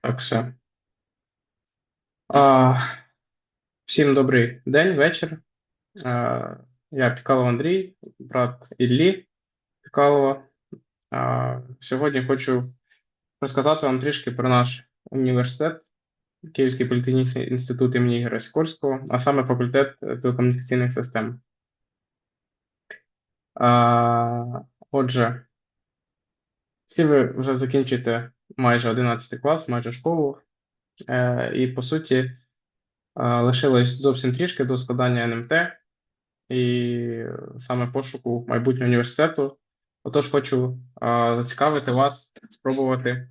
Так, все. А, всім добрий день, вечір. А, я Пікалов Андрій, брат Іллі Пікалова. А, сьогодні хочу розказати вам трішки про наш університет, Київський політехнічний інститут імені Ігоря Сікорського, а саме факультет телекомунікаційних систем. А, отже, всі ви вже закінчите майже 11 клас, майже школу. Е, І по суті, е, лишилось зовсім трішки до складання НМТ і саме пошуку майбутнього університету. Отож, хочу е, зацікавити вас, спробувати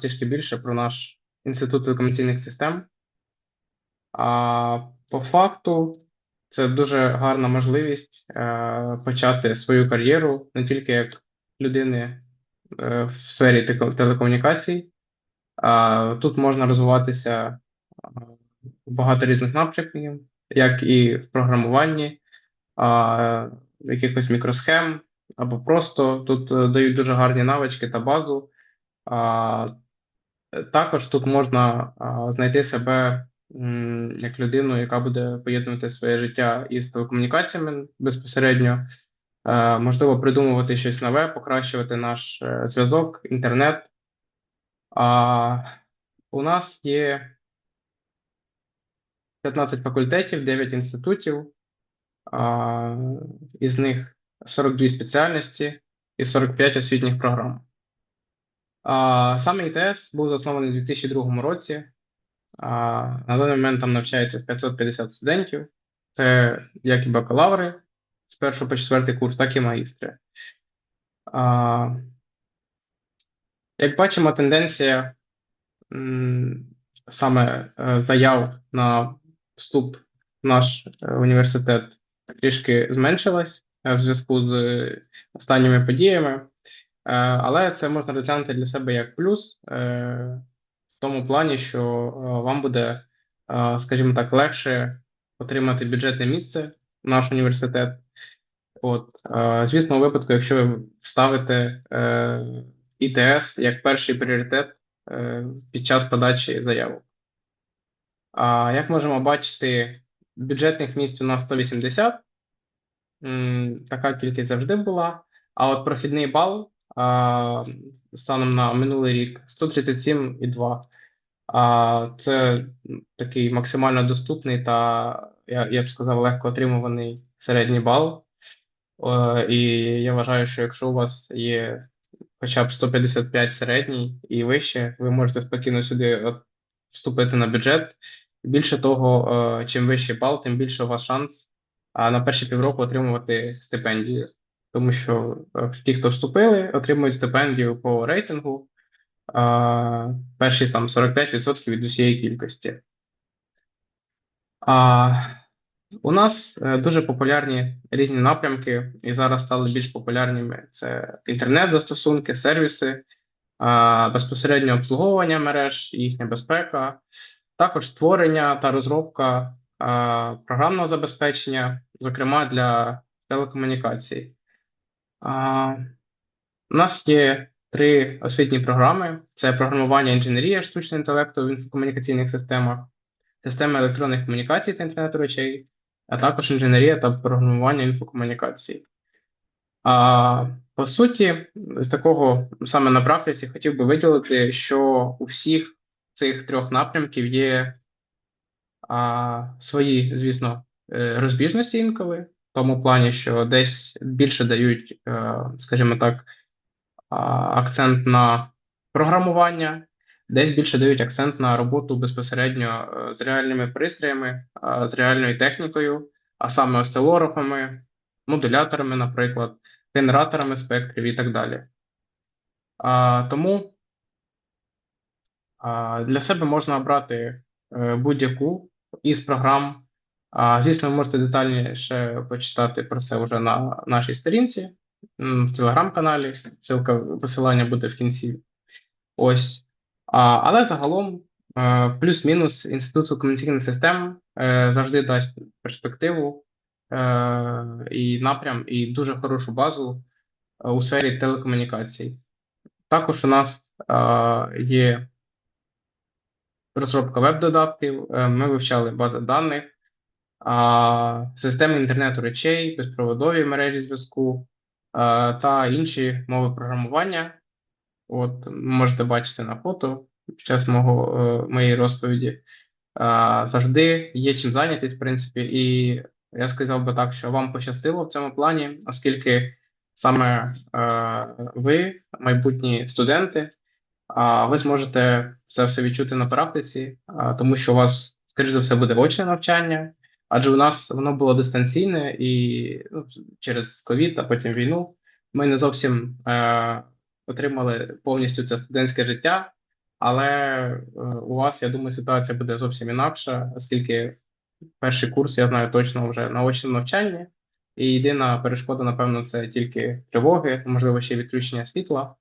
трішки більше про наш інститут телекомунікаційних систем. А по факту, це дуже гарна можливість почати свою кар'єру не тільки як людини в сфері телекомунікацій. Тут можна розвиватися в багато різних напрямків, як і в програмуванні, якихось мікросхем, або просто тут е, дають дуже гарні навички та базу. Також тут можна знайти себе як людину, яка буде поєднувати своє життя із телекомунікаціями безпосередньо, Е, можливо, придумувати щось нове, покращувати наш е, зв'язок, інтернет. А, у нас є 15 факультетів, 9 інститутів, із них 42 спеціальності і 45 освітніх програм. Саме ІТС був заснований у 2002 році. На даний момент там навчається 550 студентів. Це як і бакалаври з першого по четвертий курс, так і магістри. А, як бачимо, тенденція саме е, заяв на вступ в наш е, університет трішки зменшилась е, в зв'язку з останніми подіями, але це можна розглянути для себе як плюс в тому плані, що вам буде, скажімо так, легше отримати бюджетне місце в наш університет. От, звісно, у випадку, якщо ви вставите е, ІТС як перший пріоритет е, під час подачі заявок. А як можемо бачити, бюджетних місць у нас 180, така кількість завжди була. А от прохідний бал станом на минулий рік 137,2. Це такий максимально доступний та, я б сказав, легко отримуваний середній бал. І я вважаю, що якщо у вас є хоча б 155 середній і вище, ви можете спокійно сюди вступити на бюджет. Більше того, чим вищий бал, тим більше у вас шанс на перші півроку отримувати стипендію. Тому що ті, хто вступили, отримують стипендію по рейтингу перші там 45% від усієї кількості. А, у нас е, дуже популярні різні напрямки, і зараз стали більш популярними: це інтернет-застосунки, сервіси, а, безпосередньо обслуговування мереж, їхня безпека, також створення та розробка програмного забезпечення, зокрема для телекомунікацій. У нас є три освітні програми: це програмування інженерія штучного інтелекту в інфокомунікаційних системах, системи електронних комунікацій та інтернету речей, а також інженерія та програмування інфокомунікацій. А, по суті, з такого саме на практиці хотів би виділити, що у всіх цих трьох напрямків є а, свої, звісно, е, розбіжності інколи, в тому плані, що десь більше дають, е, скажімо так, акцент на програмування, десь більше дають акцент на роботу безпосередньо е, з реальними пристроями, з реальною технікою, а саме осцилографами, модуляторами, наприклад, генераторами спектрів і так далі. Тому для себе можна обрати е, будь-яку із програм. Звісно, ви можете детальніше почитати про це вже на нашій сторінці в телеграм-каналі. Посилання буде в кінці. Ось. Але загалом, е, плюс-мінус інститут комунікаційних систем е, завжди дасть перспективу е, і напрям, і дуже хорошу базу у сфері телекомунікацій. Також у нас є розробка веб-додатків, ми вивчали бази даних, системи інтернету речей, безпроводові мережі зв'язку та інші мови програмування. От можете бачити на фото під час мого, е, моєї розповіді. Завжди є чим зайнятись, в принципі, і я сказав би так, що вам пощастило в цьому плані, оскільки саме е, ви, майбутні студенти, ви зможете це все відчути на практиці, тому що у вас, скоріш за все, буде очне навчання, адже у нас воно було дистанційне і ну, через ковід, а потім війну, ми не зовсім е, отримали повністю це студентське життя, але е, у вас, я думаю, ситуація буде зовсім інакша, оскільки перший курс, я знаю точно вже на очному навчанні, і єдина перешкода, напевно, це тільки тривоги, можливо, ще відключення світла.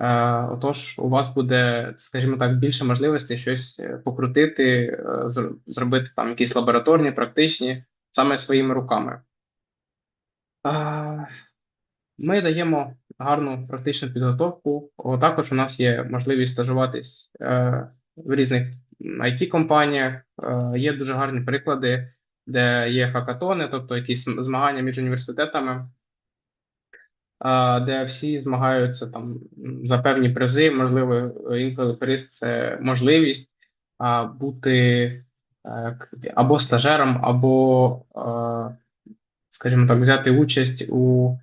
Е, Отож, у вас буде, скажімо так, більше можливостей щось е, покрутити, зробити там якісь лабораторні, практичні, саме своїми руками. Е, Ми даємо гарну практичну підготовку. Також у нас є можливість стажуватись е, в різних IT-компаніях. Е, Є дуже гарні приклади, де є хакатони, тобто якісь змагання між університетами а, де всі змагаються там за певні призи. Можливо, інколи приз це можливість бути е, або стажером, або, е, скажімо так, взяти участь у е,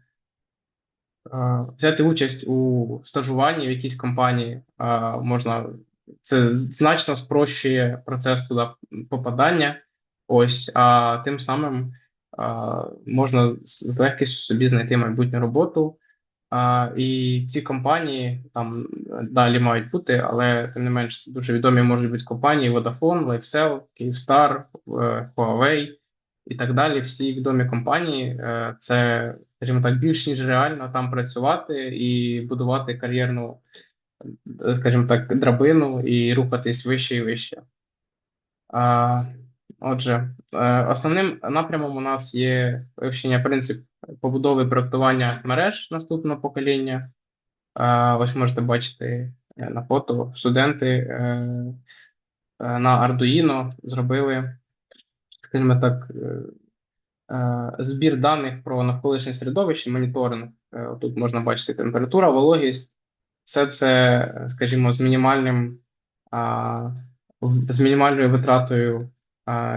взяти участь у стажуванні в якійсь компанії. Можна це значно спрощує процес туди попадання. Ось, а тим самим можна з легкістю собі знайти майбутню роботу. І ці компанії там далі мають бути, але тим не менш це дуже відомі можуть бути компанії Vodafone, LifeCell, Kyivstar, е, Huawei і так далі. Всі відомі компанії. Е, Це, скажімо так, більш ніж реально там працювати і будувати кар'єрну, скажімо так, драбину і рухатись вище і вище. А, Отже, е, основним напрямом у нас є вивчення принцип побудови проектування мереж наступного покоління. Ось можете бачити на фото студенти е, е, на Arduino зробили, скажімо так, збір даних про навколишнє середовище, моніторинг. Е, Тут можна бачити температура, вологість. Все це, е, скажімо, з мінімальним, з мінімальною витратою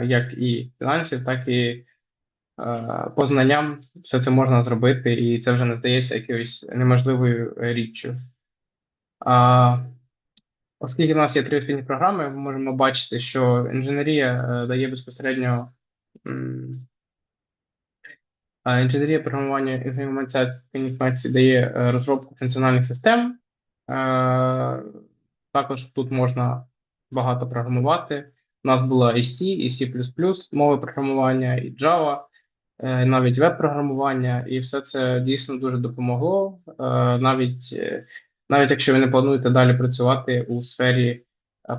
як і фінансів, так і а, по знанням. Все це можна зробити, і це вже не здається якоюсь неможливою е, річчю. Оскільки в нас є три освітні програми, ми можемо бачити, що інженерія е, дає безпосередньо Інженерія програмування інформації дає е, розробку функціональних систем. Е, Також тут можна багато програмувати. У нас була і C, і C++, мови програмування, і Java, е, навіть веб-програмування, і все це дійсно дуже допомогло. Навіть, навіть якщо ви не плануєте далі працювати у сфері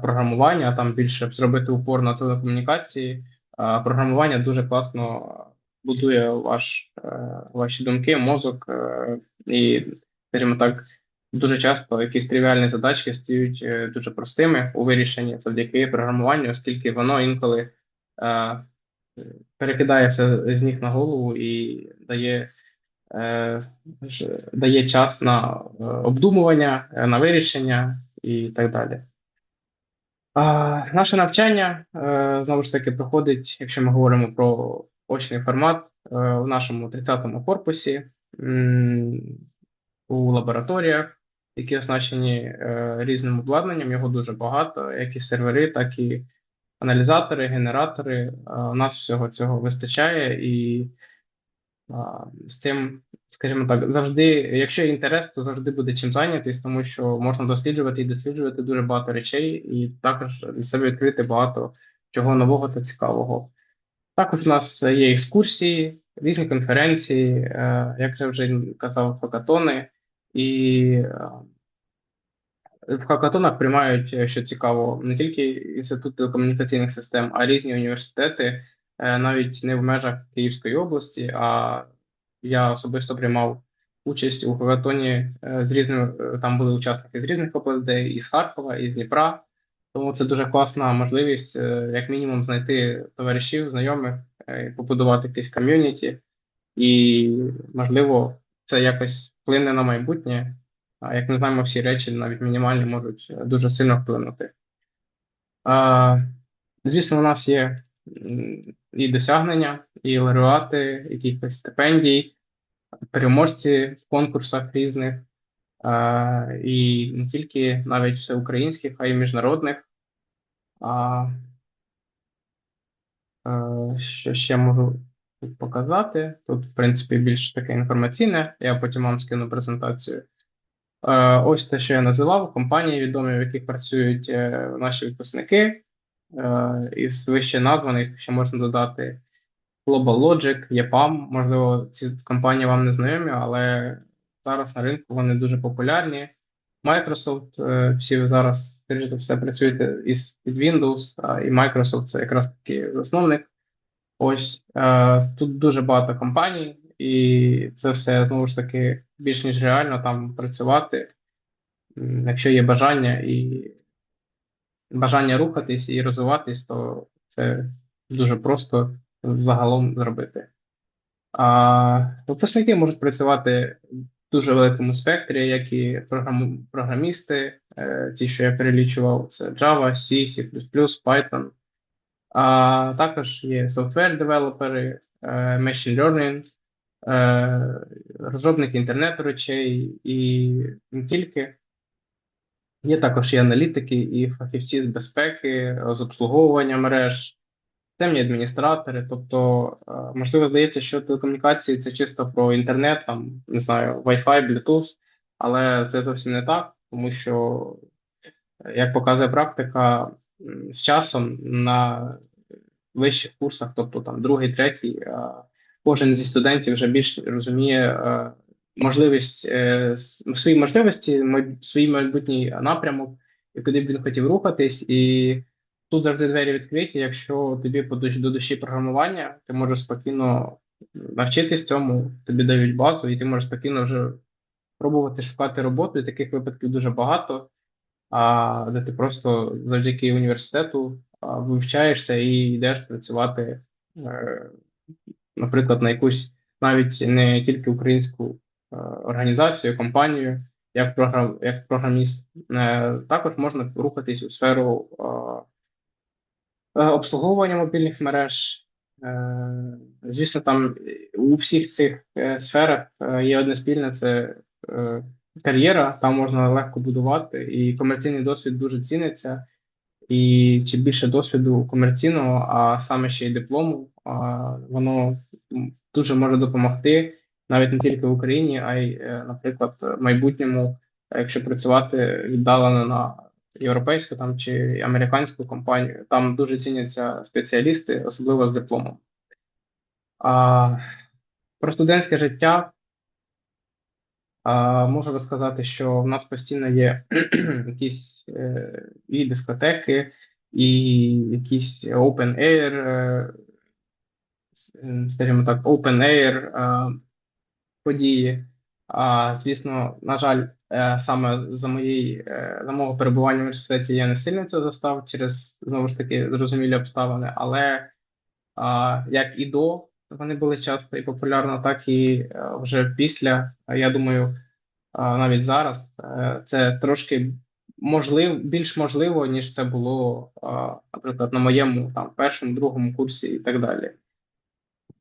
програмування, а там більше зробити упор на телекомунікації, програмування дуже класно будує ваш, е, ваші думки, мозок, е, і, скажімо так, дуже часто якісь тривіальні задачки стають е, дуже простими у вирішенні завдяки програмуванню, оскільки воно інколи перекидає все з ніг на голову і дає, дає час на обдумування, на вирішення і так далі. Наше навчання знову ж таки проходить, якщо ми говоримо про очний формат, е, в нашому 30-му корпусі у лабораторіях, які оснащені е, різним обладнанням. Його дуже багато, як і сервери, так і аналізатори, генератори. Е, У нас всього цього вистачає, і з цим, скажімо так, завжди, якщо є інтерес, то завжди буде чим зайнятись, тому що можна досліджувати і досліджувати дуже багато речей, і також для себе відкрити багато чого нового та цікавого. Також у нас є екскурсії, різні конференції, е, як я вже казав, хакатони, і е, в хакатонах приймають, е, що цікаво, не тільки Інститут телекомунікаційних систем, а різні університети, навіть не в межах Київської області, а я особисто приймав участь у хакатоні з різними, там були учасники з різних областей, із Харкова, із Дніпра. Тому це дуже класна можливість, е, як мінімум, знайти товаришів, знайомих, е, побудувати якесь ком'юніті, і, можливо, це якось вплине на майбутнє. А як ми знаємо, всі речі, навіть мінімальні, можуть е, дуже сильно вплинути. А, Звісно, у нас є і досягнення, і лауреати якихось стипендій, переможці в конкурсах різних, а, і не тільки навіть всеукраїнських, а й міжнародних. А, е, Що ще можу тут показати? Тут, в принципі, більш таке інформаційне, я потім вам скину презентацію. Е, Ось те, що я називав, компанії відомі, в яких працюють е, наші випускники. Із вище названих ще можна додати Global Logic, EPAM. Можливо, ці компанії вам не знайомі, але зараз на ринку вони дуже популярні. Microsoft, е, всі зараз, скоріш за все, працюєте із під Windows, і Microsoft це якраз таки засновник. Ось е, тут дуже багато компаній, і це все знову ж таки більш ніж реально там працювати, якщо є бажання і бажання рухатись і розвиватись, то це дуже просто загалом зробити. А випускники можуть працювати дуже великому спектрі, як і програм- програмісти, е, ті, що я перелічував, це Java, C, C++, Python. А також є software девелопери, е, machine learning, е, розробники інтернету речей і не тільки. Є також і аналітики, і фахівці з безпеки, з обслуговування мереж, системні адміністратори. Тобто, е, можливо, здається, що телекомунікації це чисто про інтернет, там, не знаю, Wi-Fi, Bluetooth, але це зовсім не так, тому що, як показує практика, з часом на вищих курсах, тобто там другий, третій, е, кожен зі студентів вже більш розуміє е, можливість свої можливості, свій майбутній напрямок, і куди б він хотів рухатись, і тут завжди двері відкриті. Якщо тобі до душі програмування, ти можеш спокійно навчитись цьому, тобі дають базу, і ти можеш спокійно вже пробувати шукати роботу. І таких випадків дуже багато, а, де ти просто завдяки університету вивчаєшся і йдеш працювати, е, наприклад, на якусь навіть не тільки українську е, організацію, компанію, як програм, як програміст. Е, Також можна рухатись у сферу обслуговування мобільних мереж. Е, Звісно, там у всіх цих е, сферах е, є одне спільне це е, кар'єра, там можна легко будувати, і комерційний досвід дуже ціниться. І чим більше досвіду комерційного, а саме ще й диплому, воно дуже може допомогти навіть не тільки в Україні, а й, е, наприклад, в майбутньому, е, якщо працювати віддалено на європейську там чи американську компанію, там дуже ціняться спеціалісти, особливо з дипломом. А, про студентське життя а, можу розказати, що в нас постійно є якісь е, і дискотеки, і якісь open air, е, скажімо так, open air е, події. А, звісно, на жаль, е, саме за моєї, е, за мого перебування в університеті я не сильно це застав через знову ж таки зрозумілі обставини, але а, як і до вони були часто і популярно, так і е, вже після. Я думаю, навіть зараз це трошки можлив, більш можливо, ніж це було, наприклад, на моєму там першому, другому курсі і так далі.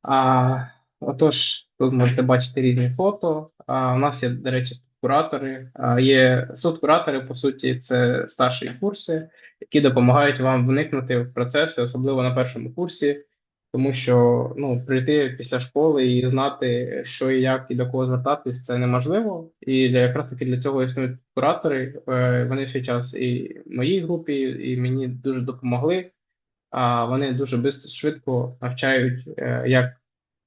А, отож, тут можете бачити різні фото. А, у нас є, до речі, куратори. А, є куратори, по суті, це старші курси, які допомагають вам вникнути в процеси, особливо на першому курсі, тому що ну, прийти після школи і знати, що і як і до кого звертатись, це неможливо. І для якраз таки для цього існують куратори. Е, Вони ще час і моїй групі, і мені дуже допомогли. А вони дуже швидко навчають, е, як,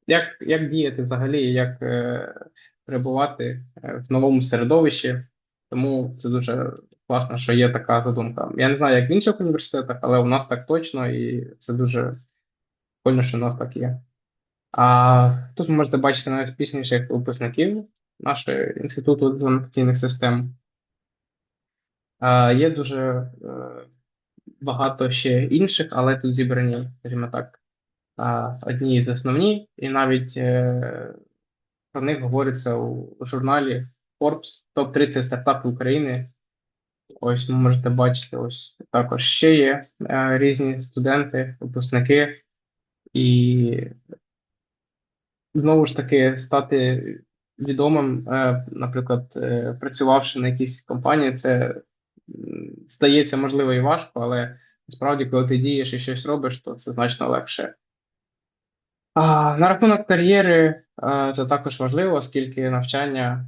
як, як діяти взагалі, як е, перебувати е, в новому середовищі. Тому це дуже класно, що є така задумка. Я не знаю, як в інших університетах, але у нас так точно, і це дуже прикольно, що у нас так є. А тут ви можете бачити найуспішніших випускників нашого інституту інформаційних систем. Е, Є дуже е, багато ще інших, але тут зібрані, скажімо так, одні з основні, і навіть е, про них говориться у журналі Forbes топ-30 стартапів України. Ось ви можете бачити, ось також ще є е, різні студенти, випускники, і знову ж таки стати відомим, е, наприклад, працювавши на якійсь компанії, це здається можливо і важко, але насправді, коли ти дієш і щось робиш, то це значно легше. На рахунок кар'єри е, це також важливо, оскільки навчання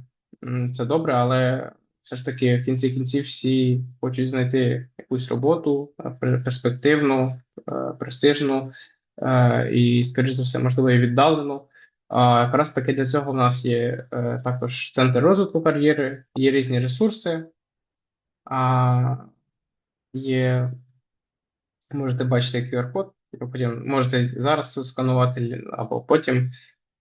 це добре, але все ж таки в кінці кінців всі хочуть знайти якусь роботу е, перспективну, е, престижну і, скоріш за все, можливо, і віддалену. Якраз таки для цього в нас є також центр розвитку кар'єри, є різні ресурси, є Можете бачити QR-код, потім можете зараз це сканувати або потім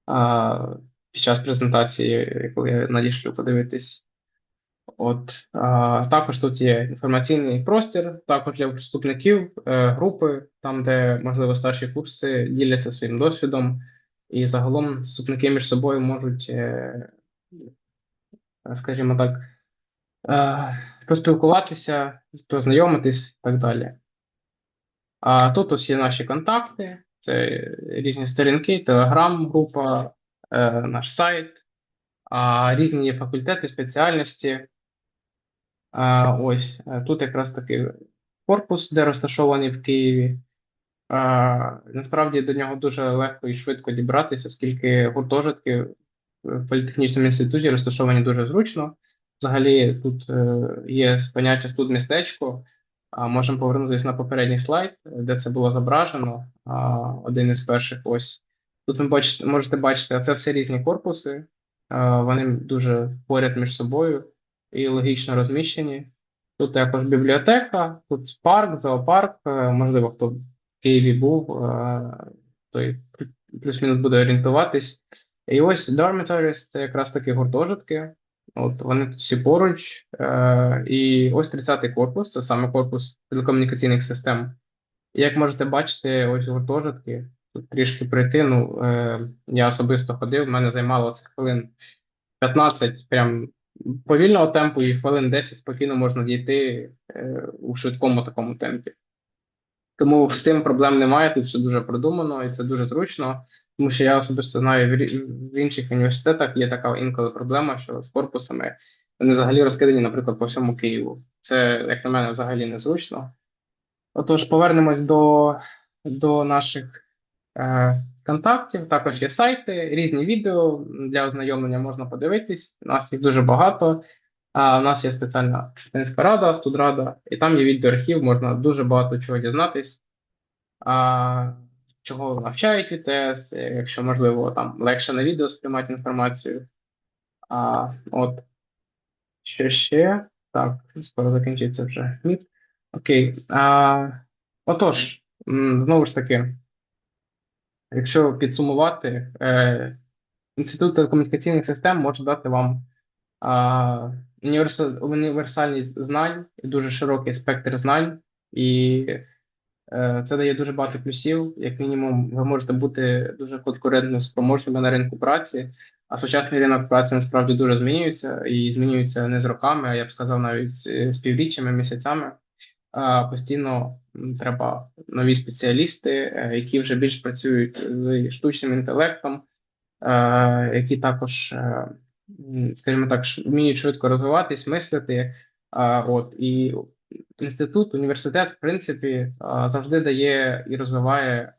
а, під час презентації, коли я надішлю подивитись. От а, також тут є інформаційний простір, також для вступників, е, групи, там, де можливо старші курси діляться своїм досвідом, і загалом вступники між собою можуть, е, скажімо так, е, поспілкуватися, познайомитись і так далі. А тут є наші контакти, це різні сторінки, телеграм-група, е, наш сайт, а, різні факультети, спеціальності. Ось е, тут якраз таки корпус, де розташований в Києві. Насправді до нього дуже легко і швидко дібратися, оскільки гуртожитки в політехнічному інституті розташовані дуже зручно. Взагалі, тут е, є поняття студмістечко. Можемо повернутися на попередній слайд, де це було зображено. Один із перших ось. Тут ви бачите, можете бачити, а це все різні корпуси. Вони дуже поряд між собою і логічно розміщені. Тут також бібліотека, тут парк, зоопарк. е, Можливо, хто в Києві був, е, той плюс-мінус буде орієнтуватись. І ось dormitories – це якраз такі гуртожитки. От вони тут всі поруч. Е, і ось 30-й корпус, це саме корпус телекомунікаційних систем. І як можете бачити, ось гуртожитки, тут трішки прийти. Ну, е, я особисто ходив, в мене займало це хвилин 15 прям повільного темпу, і хвилин 10 спокійно можна дійти е, у швидкому такому темпі. Тому з цим проблем немає, тут все дуже продумано і це дуже зручно. Тому що я особисто знаю в інших університетах є така інколи проблема, що з корпусами вони взагалі розкидані, наприклад, по всьому Києву. Це, як на мене, взагалі незручно. Отож, повернемось до, до наших е, контактів. Також є сайти, різні відео для ознайомлення можна подивитись. У нас їх дуже багато. А у нас є спеціальна студентська рада, студрада, і там є відеоархів, можна дуже багато чого дізнатись. А, чого навчають ВТС, е, якщо можливо там легше на відео сприймати інформацію. А, от. Що ще? Так, скоро закінчиться вже міт. Окей. А, отож, знову ж таки, якщо підсумувати, е, Інститут телекомунікаційних систем може дати вам а, універсальність знань і дуже широкий спектр знань, і це дає дуже багато плюсів. Як мінімум, ви можете бути дуже конкурентно спроможними на ринку праці, а сучасний ринок праці насправді дуже змінюється і змінюється не з роками, а я б сказав, навіть з з півріччями, місяцями. Постійно треба нові спеціалісти, е, які вже більш працюють з штучним інтелектом, е, які також, е, скажімо так, вміють швидко розвиватись, мислити. От і інститут, університет, в принципі, завжди дає і розвиває,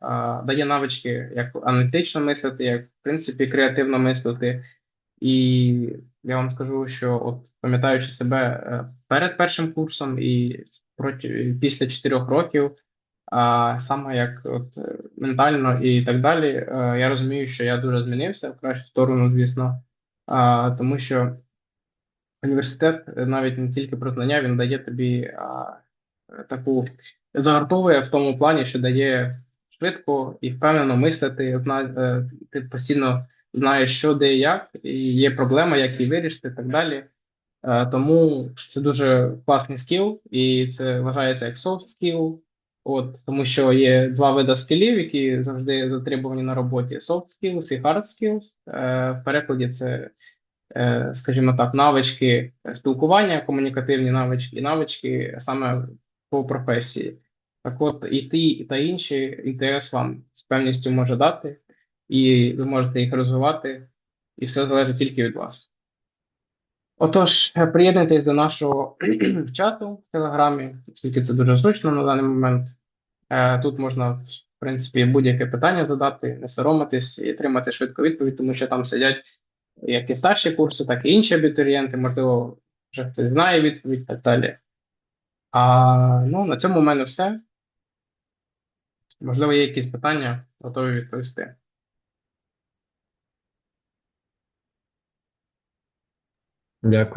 дає навички, як аналітично мислити, як в принципі креативно мислити. І я вам скажу, що от пам'ятаючи себе е, перед першим курсом і після чотирьох років, а саме як от ментально і так далі, е, я розумію, що я дуже змінився в кращу сторону, звісно, тому що університет е, навіть не тільки про знання, він дає тобі а, е, таку загартовує в тому плані, що дає швидко і впевнено мислити. От на- е, Ти постійно знає, що, де і як, і є проблема, як її вирішити, і так далі. Е, Тому це дуже класний скіл, і це вважається як soft skill, от, тому що є два види скілів, які завжди затребувані на роботі: soft skills і hard skills. Е, В перекладі це, скажімо так, навички спілкування, комунікативні навички, і навички саме по професії. Так от, і ті, і та інші ІТС вам з певністю може дати, і ви можете їх розвивати, і все залежить тільки від вас. Отож, е, приєднуйтесь до нашого чату в Телеграмі, оскільки це дуже зручно на даний момент. Е, Тут можна, в принципі, будь-яке питання задати, не соромитись і отримати швидку відповідь, тому що там сидять як і старші курси, так і інші абітурієнти, можливо, вже хтось знає відповідь так далі. А, ну, на цьому в мене все. Можливо, є якісь питання, готові відповісти. Дякую.